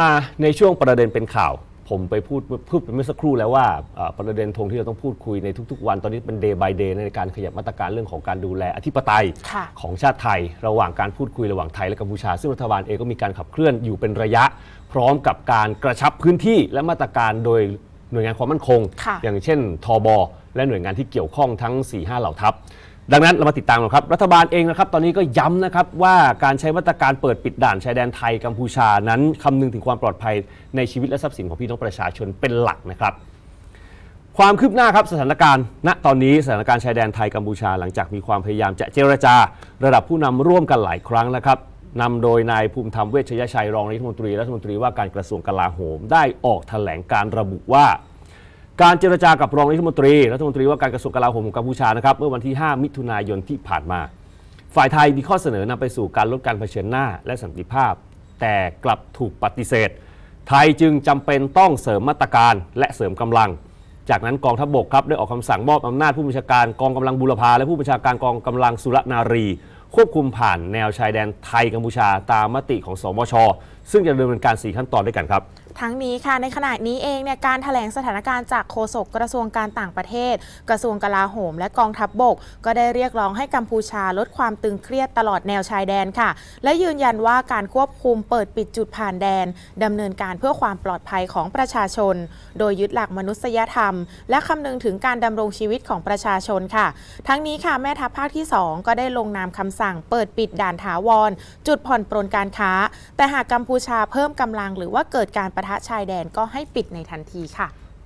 มาในช่วงประเด็นเป็นข่าว ผมไปพูดพูดไปเมื่อสักครู่แล้วว่าเอ่อประเด็นธงที่เราต้องพูดคุยในทุกๆ วันตอนนี้เป็น day by day ในการขยับมาตรการเรื่องของการดูแลอธิปไตยค่ะของชาติไทย ระหว่างการพูดคุยระหว่างไทยและกัมพูชา ซึ่งรัฐบาลเองก็มีการขับเคลื่อนอยู่เป็นระยะ พร้อมกับการกระชับพื้นที่และมาตรการโดยหน่วยงานความมั่นคงค่ะอย่างเช่นทบและหน่วยงานที่เกี่ยวข้องทั้ง4-5เหล่าทัพ ดังนั้นเรามาติดตามกันครับรัฐบาลเองนะครับตอนนี้ก็ย้ำนะครับว่าการใช้มาตรการเปิดปิดด่านชายแดนไทยกัมพูชานั้นคำนึงถึงความปลอดภัยในชีวิตและทรัพย์สินของพี่น้องประชาชนเป็นหลักนะครับ ความคืบหน้าครับสถานการณ์ ณตอนนี้สถานการณ์ชายแดนไทยกัมพูชาหลังจากมีความพยายามจะเจรจา ระดับผู้นำร่วมกันหลายครั้งนะครับนำโดยนายภูมิธรรมเวชยชัยรองรัฐมนตรีรัฐมนตรีว่าการกระทรวงกลาโหม ได้ออกแถลงการระบุว่า การเจรจากับรองรัฐมนตรีรัฐมนตรีว่าการกระทรวงกลาโหมของกัมพูชานะครับเมื่อวันที่ 5 มิถุนายนที่ผ่านมา ฝ่ายไทยมีข้อเสนอนำไปสู่การลดการเผชิญหน้าและสันติภาพ แต่กลับถูกปฏิเสธ ไทยจึงจำเป็นต้องเสริมมาตรการและเสริมกำลัง จากนั้นกองทัพบกครับได้ออกคำสั่งมอบอำนาจผู้บัญชาการกองกำลังบุรพาและผู้บัญชาการกองกำลังสุรนารี ควบคุมผ่านแนวชายแดนไทยกัมพูชาตามมติของสมชซึ่งจะดำเนินการ 4 ขั้นตอนด้วยกันครับ ทั้งนี้ค่ะในขณะนี้เองเนี่ยการแถลงสถานการณ์จากโฆษกกระทรวงการต่างประเทศ กระทรวงกลาโหม และกองทัพบบก ก็ได้เรียกร้องให้กัมพูชาลดความตึงเครียดตลอดแนวชายแดนค่ะ และยืนยันว่าการควบคุมเปิดปิดจุดผ่านแดนดำเนินการเพื่อความปลอดภัยของประชาชน โดยยึดหลักมนุษยธรรม และคำนึงถึงการดำรงชีวิตของประชาชนค่ะ ทั้งนี้ค่ะแม่ทัพภาคที่ 2 ก็ได้ลงนามคำสั่ง เปิดปิดด่านถาวร จุดผ่อนปรนการค้า แต่หากกัมพูชาเพิ่มกำลัง หรือว่าเกิดการประทะชายแดนก็ให้ปิดในทันทีค่ะ